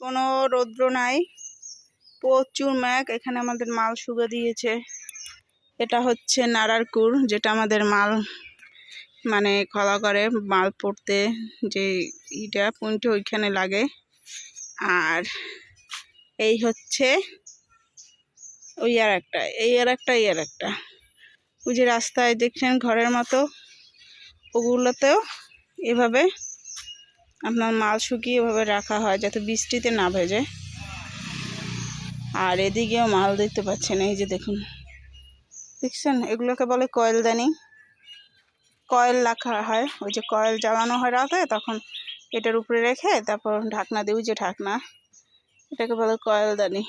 কোনো রৌদ্র নাই। প্রচুর ম্যাগ এখানে আমাদের মাল শুগে দিয়েছে। এটা হচ্ছে নারারকুর যেটা আমাদের মাল মানে খলা করে, মাল পড়তে যে ইটা পুঁইটা ওইখানে লাগে। আর এই হচ্ছে ওই আর একটা, এই আর একটা, এই আর একটা। ওই যে রাস্তায় দেখছেন ঘরের মতো, ওগুলোতেও এভাবে আপনার মাল শুকিয়ে এভাবে রাখা হয় যাতে বৃষ্টিতে না ভেজে। আর এদিকেও মাল দেখতে পাচ্ছেন, এই যে দেখুন। দেখছেন? এগুলোকে বলে কয়েলদানি কয়েল রাখা হয়। ওই যে কয়েল জ্বালানো হয় রাতে, তখন এটার উপরে রেখে তারপর ঢাকনা দিই যে ঢাকনা, এটাকে বলে কয়েলদানি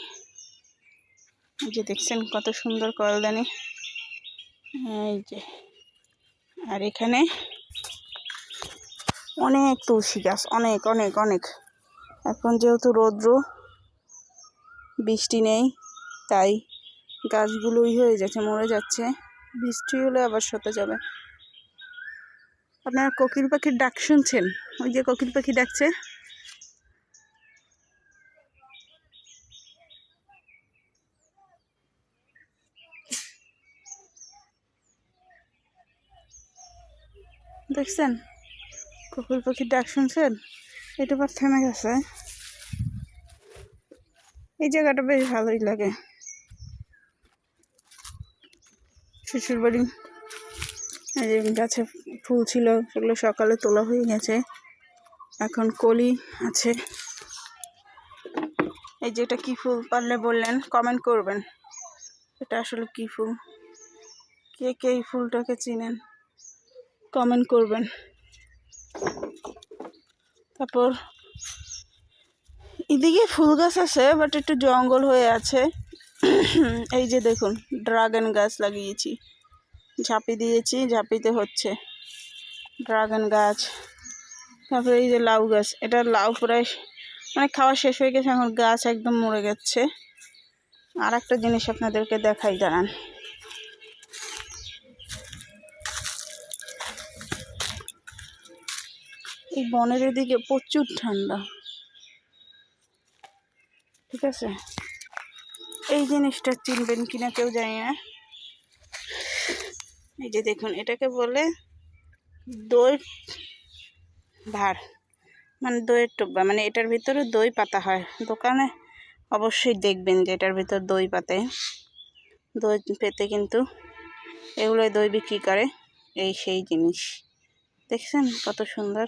এই যে দেখছেন কত সুন্দর কয়েলদানি এই যে। আর এখানে অনেক তুলসী গাছ, অনেক অনেক অনেক। এখন যেহেতু রৌদ্র, বৃষ্টি নেই, তাই গাছগুলোই হয়ে যাচ্ছে, মরে যাচ্ছে। বৃষ্টি হলে আবার সতে যাবে। আপনারা কোকিল পাখির ডাক শুনছেন? ওই যে কোকিল পাখি ডাকছে। দেখছেন? কোকিল পাখির ডাক শুনছেন? এটা আবার থেমে গেছে। এই জায়গাটা বেশ ভালোই লাগে। শ্বশুর বাড়ি গাছে ফুল ছিল, সেগুলো সকালে তোলা হয়ে গেছে। এখন কলি আছে। এই যে এটা কী ফুল পারলে বললেন কমেন্ট করবেন। এটা আসলে কী ফুল? কে কে এই ফুলটাকে চিনেন? কমেন্ট করবেন। তারপর এদিকে ফুল গাছ আছে বাট একটু জঙ্গল হয়ে আছে। এই যে দেখুন ড্রাগন গাছ লাগিয়েছি। ঝাঁপি দিয়েছি, ঝাঁপিতে হচ্ছে। ড্রাগন গাছ। তারপরে এই যে লাউ গাছ, এটা লাউ প্রায় মানে খাওয়া শেষ হয়ে গেছে, এখন গাছ একদম মরে গেছে। আর একটা জিনিস আপনাদেরকে দেখাই, দাঁড়ান। এই বনের এদিকে প্রচুর ঠান্ডা। ঠিক আছে? এই জিনিসটা চিনবেন কিনা কেউ জানি না। এই যে দেখুন, এটাকে বলে দই ভাড় মানে দইয়ের টুব্বা মানে এটার ভিতরে দই পাতা হয়। দোকানে অবশ্যই দেখবেন যে এটার ভিতর দই পাতে। দই পেতে কিন্তু এগুলোই দই বিক্রি করে, এই সেই জিনিস। দেখছেন কত সুন্দর?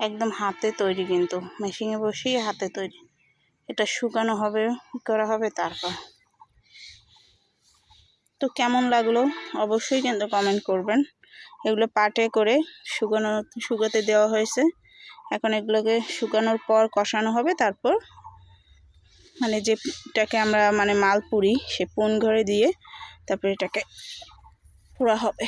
একদম হাতে তৈরি কিন্তু। মেশিনে বসিয়ে হাতে তৈরি। এটা শুকানো হবে, করা হবে তারপর। তো কেমন লাগল? অবশ্যই কিন্তু কমেন্ট করবেন। এগুলো পাটে করে শুকানো, শুকাতে দেওয়া হয়েছে। এখন এগুলোকে শুকানোর পর কষানো হবে, তারপর মানে যেটাকে আমরা মানে মাল পুরি সে পুন ঘরে দিয়ে তারপরে এটাকে পোড়া হবে।